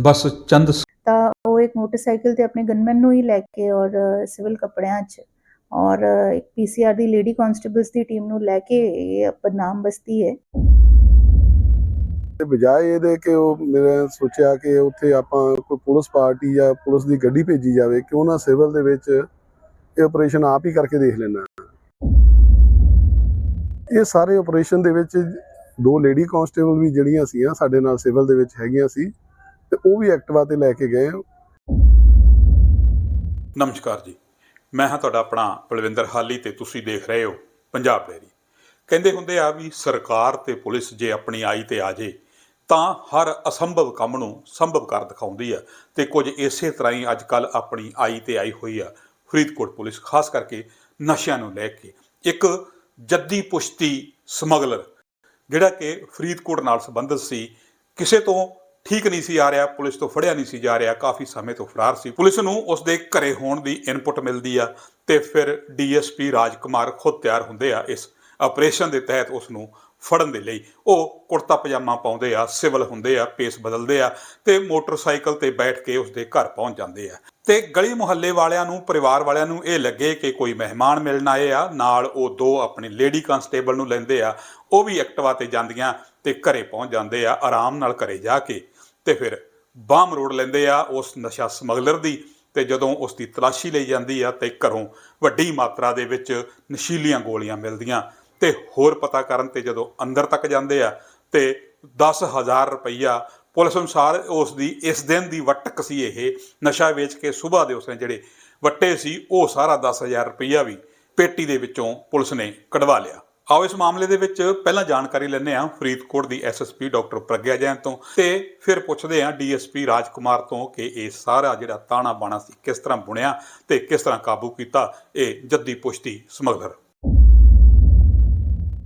ਬਸ ਚੰਦ ਤਾਂ ਉਹ ਇੱਕ ਮੋਟਰਸਾਈਕਲ ਤੇ ਆਪਣੇ ਗਨਮੈਨ ਨੂੰ ਹੀ ਲੈ ਕੇ ਔਰ ਸਿਵਲ ਕੱਪੜਿਆਂ 'ਚ ਔਰ ਇੱਕ ਪੀਸੀਆਰ ਦੀ ਲੇਡੀ ਕਾਂਸਟੇਬਲਸ ਦੀ ਟੀਮ ਨੂੰ ਲੈ ਕੇ ਇਹ ਬਦਨਾਮ ਬਸਤੀ ਹੈ। ਤੇ ਬਜਾਏ ਇਹਦੇ ਕਿ ਉਹ ਮੈਂ ਸੋਚਿਆ ਕਿ ਉੱਥੇ ਆਪਾਂ ਕੋਈ ਪੁਲਿਸ ਪਾਰਟੀ ਜਾਂ ਪੁਲਿਸ ਦੀ ਗੱਡੀ ਭੇਜੀ ਜਾਵੇ ਕਿਉਂ ਨਾ ਸਿਵਲ ਦੇ ਵਿੱਚ ਇਹ ਆਪਰੇਸ਼ਨ ਆਪ ਹੀ ਕਰਕੇ ਦੇਖ ਲੈਣਾ ਇਹ ਸਾਰੇ ਆਪਰੇਸ਼ਨ ਦੇ ਵਿੱਚ ਦੋ ਲੇਡੀ ਕਾਂਸਟੇਬਲ ਵੀ ਜਿਹੜੀਆਂ ਸੀਗੀਆਂ ਸਾਡੇ ਨਾਲ ਸਿਵਲ ਦੇ ਵਿੱਚ ਹੈਗੀਆਂ ਸੀ। ਤੇ ਉਹ ਵੀ ਐਕਟਿਵਾ ਤੇ ਲੈ ਕੇ ਗਏ ਨਮਸਕਾਰ ਜੀ। ਮੈਂ ਹਾਂ ਤੁਹਾਡਾ ਆਪਣਾ ਬਲਵਿੰਦਰ ਹਾਲੀ ਤੇ ਤੁਸੀਂ ਦੇਖ ਰਹੇ ਹੋ ਪੰਜਾਬ ਡੇਰੀ ਕਹਿੰਦੇ ਹੁੰਦੇ ਆ ਵੀ ਸਰਕਾਰ ਤੇ ਪੁਲਿਸ ਜੇ ਆਪਣੀ ਆਈ ਤੇ ਆ ਜੇ, ਤਾਂ ਹਰ ਅਸੰਭਵ ਕੰਮ ਨੂੰ ਸੰਭਵ ਕਰ ਦਿਖਾਉਂਦੀ ਆ ਤੇ ਕੁਝ ਇਸੇ ਤਰ੍ਹਾਂ ਹੀ ਅੱਜ ਕੱਲ ਆਪਣੀ ਆਈ ਤੇ ਆਈ ਹੋਈ ਆ ਫਰੀਦਕੋਟ ਪੁਲਿਸ, ਖਾਸ ਕਰਕੇ ਨਸ਼ਿਆਂ ਨੂੰ ਲੈ ਕੇ। ਇੱਕ ਜੱਦੀ ਪੁਸ਼ਤੀ ਸਮਗਲਰ, ਜਿਹੜਾ ਕਿ ਫਰੀਦਕੋਟ ਨਾਲ ਸੰਬੰਧਿਤ ਸੀ, ਕਿਸੇ ਤੋਂ ਠੀਕ ਨਹੀਂ ਸੀ ਆ ਰਿਹਾ, ਪੁਲਿਸ ਤੋਂ ਫੜਿਆ ਨਹੀਂ ਸੀ ਜਾ ਰਿਹਾ, ਕਾਫੀ ਸਮੇਂ ਤੋਂ ਫਰਾਰ ਸੀ। ਪੁਲਿਸ ਨੂੰ ਉਸ ਦੇ ਘਰੇ ਹੋਣ ਦੀ ਇਨਪੁਟ ਮਿਲਦੀ ਆ ਤੇ ਫਿਰ ਡੀਐਸਪੀ ਰਾਜਕੁਮਾਰ ਖੁਦ ਤਿਆਰ ਹੁੰਦੇ ਆ ਇਸ ਆਪਰੇਸ਼ਨ ਦੇ ਤਹਿਤ ਉਸ ਨੂੰ ਫੜਨ ਦੇ ਲਈ। ਉਹ ਕੁੜਤਾ ਪਜਾਮਾ ਪਾਉਂਦੇ ਆ, ਸਿਵਲ ਹੁੰਦੇ ਆ, ਪੇਸ ਬਦਲਦੇ ਆ ਤੇ ਮੋਟਰਸਾਈਕਲ ਤੇ ਬੈਠ ਕੇ ਉਸਦੇ ਘਰ ਪਹੁੰਚ ਜਾਂਦੇ ਆ। ਤੇ ਗਲੀ ਮੁਹੱਲੇ ਵਾਲਿਆਂ ਨੂੰ, ਪਰਿਵਾਰ ਵਾਲਿਆਂ ਨੂੰ ਇਹ ਲੱਗੇ ਕਿ ਕੋਈ ਮਹਿਮਾਨ ਮਿਲਣ ਆਏ ਆ, ਨਾਲ ਉਹ ਦੋ ਆਪਣੇ ਲੇਡੀ ਕਾਂਸਟੇਬਲ ਨੂੰ ਲੈਂਦੇ ਆ, ਉਹ ਵੀ ਐਕਟਿਵਾ ਤੇ ਜਾਂਦੀਆਂ ਤੇ ਘਰੇ ਪਹੁੰਚ ਜਾਂਦੇ ਆ, ਆਰਾਮ ਨਾਲ ਘਰੇ ਜਾ ਕੇ। ਤੇ ਫਿਰ ਬਾਮ ਰੋਡ ਲੈਂਦੇ ਆ, ਉਸ ਨਸ਼ਾ ਸਮਗਲਰ ਦੀ ਤੇ ਜਦੋਂ ਉਸ ਦੀ ਤਲਾਸ਼ੀ ਲਈ ਜਾਂਦੀ ਆ ਤੇ ਘਰੋਂ ਵੱਡੀ ਮਾਤਰਾ ਦੇ ਵਿੱਚ ਨਸ਼ੀਲੀਆਂ ਗੋਲੀਆਂ ਮਿਲਦੀਆਂ। ਤੇ ਹੋਰ ਪਤਾ ਕਰਨ ਤੇ ਜਦੋਂ ਅੰਦਰ ਤੱਕ ਜਾਂਦੇ ਆ ਤੇ 10000 ਰੁਪਈਆ ਪੁਲਿਸ ਅਨੁਸਾਰ ਉਸ ਦੀ, ਇਸ ਦਿਨ ਦੀ ਵਟਕ ਸੀ ਇਹ, ਨਸ਼ਾ ਵੇਚ ਕੇ ਸਵੇਰ ਦੇ ਉਸਨੇ ਜਿਹੜੇ ਵੱਟੇ ਸੀ, ਉਹ ਸਾਰਾ 10000 ਰੁਪਈਆ ਵੀ ਪੇਟੀ ਦੇ ਵਿੱਚੋਂ ਪੁਲਿਸ ਨੇ ਕਢਵਾ ਲਿਆ। ਆਓ ਇਸ ਮਾਮਲੇ ਦੇ ਵਿੱਚ ਪਹਿਲਾਂ ਜਾਣਕਾਰੀ ਲੈਣੇ ਆ ਫਰੀਦਕੋਟ ਦੀ ਐਸਐਸਪੀ ਡਾਕਟਰ ਪ੍ਰਗਿਆ ਜੈਨ ਤੋਂ ਤੇ ਫਿਰ ਪੁੱਛਦੇ ਆ ਡੀਐਸਪੀ ਰਾਜਕੁਮਾਰ ਤੋਂ ਕਿ ਇਹ ਸਾਰਾ ਜਿਹੜਾ ਤਾਣਾ ਬਾਣਾ ਸੀ ਕਿਸ ਤਰ੍ਹਾਂ ਬੁਣਿਆ ਤੇ ਕਿਸ ਤਰ੍ਹਾਂ ਕਾਬੂ ਕੀਤਾ, ਇਹ ਜੱਦੀ ਪੁਸ਼ਤੀ ਸਮਗਲਰ।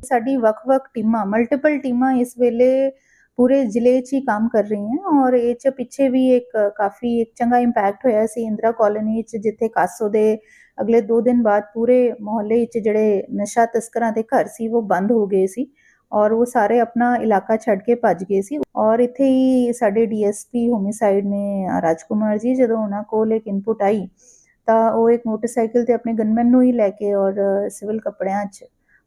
ਸਾਡੀ ਵੱਖ-ਵੱਖ ਟੀਮਾਂ ਮਲਟੀਪਲ ਟੀਮਾਂ ਇਸ ਵੇਲੇ ਪੂਰੇ ਜ਼ਿਲ੍ਹੇ 'ਚ ਹੀ ਕੰਮ ਕਰ ਰਹੀਆਂ ਔਰ ਇਹ 'ਚ ਪਿੱਛੇ ਵੀ ਇੱਕ ਕਾਫੀ ਇੱਕ ਚੰਗਾ ਇੰਪੈਕਟ ਹੋਇਆ ਸੀ ਇੰਦਰਾ ਕਾਲੋਨੀ 'ਚ, ਜਿੱਥੇ ਕਾਸੋ ਦੇ ਅਗਲੇ 2 ਦਿਨ ਬਾਅਦ ਪੂਰੇ ਮੁਹੱਲੇ 'ਚ ਜਿਹੜੇ ਨਸ਼ਾ ਤਸਕਰਾਂ ਦੇ ਘਰ ਸੀ, ਉਹ ਬੰਦ ਹੋ ਗਏ ਸੀ ਔਰ ਉਹ ਸਾਰੇ ਆਪਣਾ ਇਲਾਕਾ ਛੱਡ ਕੇ ਭੱਜ ਗਏ ਸੀ ਔਰ ਇੱਥੇ ਹੀ ਸਾਡੇ ਡੀਐਸਪੀ ਹੋਮਿਸਾਈਡ ਨੇ ਰਾਜਕੁਮਾਰ ਜੀ, ਜਦੋਂ ਉਹਨਾਂ ਕੋਲ ਇੱਕ ਇਨਪੁਟ ਆਈ ਤਾਂ ਉਹ ਇੱਕ ਮੋਟਰਸਾਈਕਲ ਤੇ ਆਪਣੇ ਗਨਮੈਨ ਨੂੰ ਹੀ ਲੈ ਕੇ ਔਰ ਸਿਵਲ ਕੱਪੜਿਆਂ 'ਚ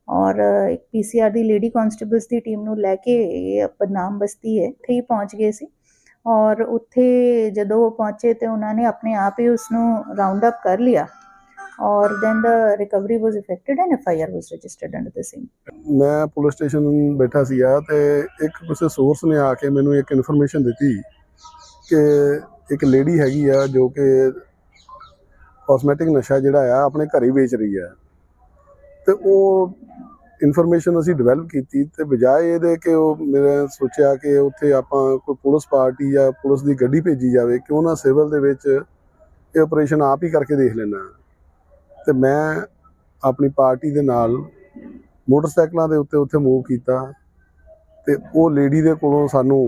ਔਰ ਇੱਕ ਪੀਸੀਆਰ ਦੀ ਲੇਡੀ ਕਾਂਸਟੇਬਲਸ ਦੀ ਟੀਮ ਨੂੰ ਲੈ ਕੇ ਬਦਨਾਮ ਬਸਤੀ ਹੈ ਉੱਥੇ ਹੀ ਪਹੁੰਚ ਗਏ ਸੀ। ਔਰ ਉੱਥੇ ਜਦੋਂ ਉਹ ਪਹੁੰਚੇ ਤੇ ਉਹਨਾਂ ਨੇ ਆਪਣੇ ਆਪ ਹੀ ਉਸ ਨੂੰ ਰਾਉਂਡ ਅਪ ਕਰ ਲਿਆ। ਔਰ then the recovery was effected and F I R was registered under the same ਮੈਂ ਪੁਲਿਸ ਸਟੇਸ਼ਨ ਬੈਠਾ ਸੀਗਾ ਤੇ ਇੱਕ ਕਿਸੇ ਸੋਰਸ ਨੇ ਆ ਕੇ ਮੈਨੂੰ ਇੱਕ ਇਨਫੋਰਮੇਸ਼ਨ ਦਿੱਤੀ ਕਿ ਇੱਕ ਲੇਡੀ ਹੈਗੀ ਆ ਜੋ ਕਿ ਕਾਸਮੈਟਿਕ ਨਸ਼ਾ ਜਿਹੜਾ ਆ ਆਪਣੇ ਘਰੇ ਵੇਚ ਰਹੀ ਆ। ਤੇ ਉਹ ਇਨਫੋਰਮੇਸ਼ਨ ਅਸੀਂ ਡਿਵੈਲਪ ਕੀਤੀ ਤੇ ਬਜਾਏ ਇਹਦੇ ਕਿ ਉਹ ਮੈਂ ਸੋਚਿਆ ਕਿ ਉੱਥੇ ਆਪਾਂ ਕੋਈ ਪੁਲਿਸ ਪਾਰਟੀ ਜਾਂ ਪੁਲਿਸ ਦੀ ਗੱਡੀ ਭੇਜੀ ਜਾਵੇ, ਕਿਉਂ ਨਾ ਸਿਵਲ ਦੇ ਵਿੱਚ ਇਹ ਆਪਰੇਸ਼ਨ ਆਪ ਹੀ ਕਰਕੇ ਦੇਖ ਲੈਣਾ ਤੇ ਮੈਂ ਆਪਣੀ ਪਾਰਟੀ ਦੇ ਨਾਲ ਮੋਟਰਸਾਈਕਲਾਂ ਦੇ ਉੱਤੇ ਉੱਥੇ ਮੂਵ ਕੀਤਾ ਤੇ ਉਹ ਲੇਡੀ ਦੇ ਕੋਲੋਂ ਸਾਨੂੰ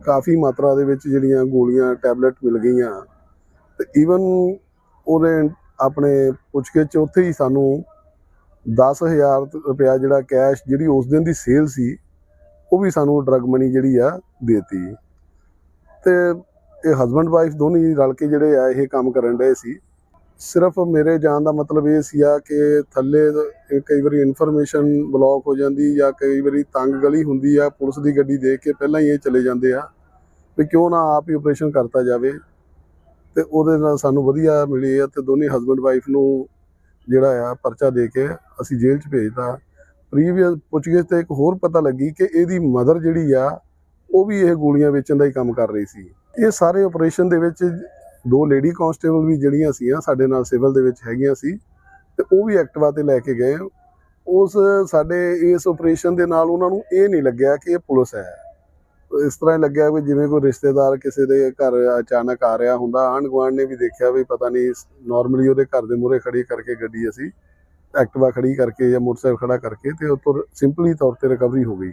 ਕਾਫੀ ਮਾਤਰਾ ਦੇ ਵਿੱਚ ਜਿਹੜੀਆਂ ਗੋਲੀਆਂ ਟੈਬਲੇਟ ਮਿਲ ਗਈਆਂ ਤੇ ਈਵਨ ਉਹਦੇ ਆਪਣੇ ਪੁੱਛਗਿੱਛ ਉੱਥੇ ਹੀ ਸਾਨੂੰ 10000 ਰੁਪਇਆ ਜਿਹੜਾ ਕੈਸ਼ ਜਿਹੜੀ ਉਸ ਦਿਨ ਦੀ ਸੇਲ ਸੀ, ਉਹ ਵੀ ਸਾਨੂੰ ਡਰਗ ਮਨੀ ਜਿਹੜੀ ਆ ਦੇਤੀ। ਤੇ ਇਹ ਹਸਬੰਡ ਵਾਈਫ ਦੋਨੇ ਰਲ ਕੇ ਜਿਹੜੇ ਆ ਇਹ ਕੰਮ ਕਰਨ ਰਹੇ ਸੀ। ਸਿਰਫ ਮੇਰੇ ਜਾਣ ਦਾ ਮਤਲਬ ਇਹ ਸੀਗਾ ਕਿ ਥੱਲੇ ਕਈ ਵਾਰੀ ਇਨਫੋਰਮੇਸ਼ਨ ਬਲੌਕ ਹੋ ਜਾਂਦੀ ਜਾਂ ਕਈ ਵਾਰੀ ਤੰਗ ਗਲੀ ਹੁੰਦੀ ਆ, ਪੁਲਿਸ ਦੀ ਗੱਡੀ ਦੇਖ ਕੇ ਪਹਿਲਾਂ ਹੀ ਇਹ ਚਲੇ ਜਾਂਦੇ ਆ ਵੀ ਕਿਉਂ ਨਾ ਆਪ ਹੀ ਆਪਰੇਸ਼ਨ ਕਰਤਾ ਜਾਵੇ। ਤੇ ਉਹਦੇ ਨਾਲ ਸਾਨੂੰ ਵਧੀਆ ਮਿਲੀ ਆ ਤੇ ਦੋਨੇ ਹਸਬੰਡ ਵਾਈਫ ਨੂੰ ਜਿਹੜਾ ਆ ਪਰਚਾ ਦੇ ਕੇ ਅਸੀਂ ਜੇਲ੍ਹ 'ਚ ਭੇਜਤਾ। ਪ੍ਰੀਵੀਅਸ ਪੁੱਛਗਿੱਛ ਤੇ ਇੱਕ ਹੋਰ ਪਤਾ ਲੱਗੀ ਕਿ ਇਹਦੀ ਮਦਰ ਜਿਹੜੀ ਆ, ਉਹ ਵੀ ਇਹ ਗੋਲੀਆਂ ਵੇਚਣ ਦਾ ਹੀ ਕੰਮ ਕਰ ਰਹੀ ਸੀ। ਇਹ ਸਾਰੇ ਆਪਰੇਸ਼ਨ ਦੇ ਵਿੱਚ ਦੋ ਲੇਡੀ ਕਾਂਸਟੇਬਲ ਵੀ ਜਿਹੜੀਆਂ ਸੀਗੀਆਂ ਸਾਡੇ ਨਾਲ ਸਿਵਲ ਦੇ ਵਿੱਚ ਹੈਗੀਆਂ ਸੀ ਤੇ ਉਹ ਵੀ ਐਕਟਿਵਾ ਤੇ ਲੈ ਕੇ ਗਏ। ਉਸ ਸਾਡੇ ਇਸ ਆਪਰੇਸ਼ਨ ਦੇ ਨਾਲ ਉਹਨਾਂ ਨੂੰ ਇਹ ਨਹੀਂ ਲੱਗਿਆ ਕਿ ਇਹ ਪੁਲਿਸ ਹੈ। ਇਸ ਤਰ੍ਹਾਂ ਲੱਗਿਆ ਵੀ ਜਿਵੇਂ ਕੋਈ ਰਿਸ਼ਤੇਦਾਰ ਕਿਸੇ ਦੇ ਘਰ ਅਚਾਨਕ ਆ ਰਿਹਾ ਹੁੰਦਾ ਆਂਢ ਗੁਆਂਢ ਨੇ ਵੀ ਦੇਖਿਆ ਵੀ ਪਤਾ ਨਹੀਂ ਨਾਰਮਲੀ ਉਹਦੇ ਘਰ ਦੇ ਮੂਹਰੇ ਖੜੀ ਕਰਕੇ ਗੱਡੀ ਅਸੀਂ ਐਕਟਿਵਾ ਖੜੀ ਕਰਕੇ ਜਾਂ ਮੋਟਰਸਾਈਕਲ ਖੜਾ ਕਰਕੇ ਤੇ ਉੱਪਰ ਸਿੰਪਲੀ ਤੌਰ ਤੇ ਰਿਕਵਰੀ ਹੋ ਗਈ।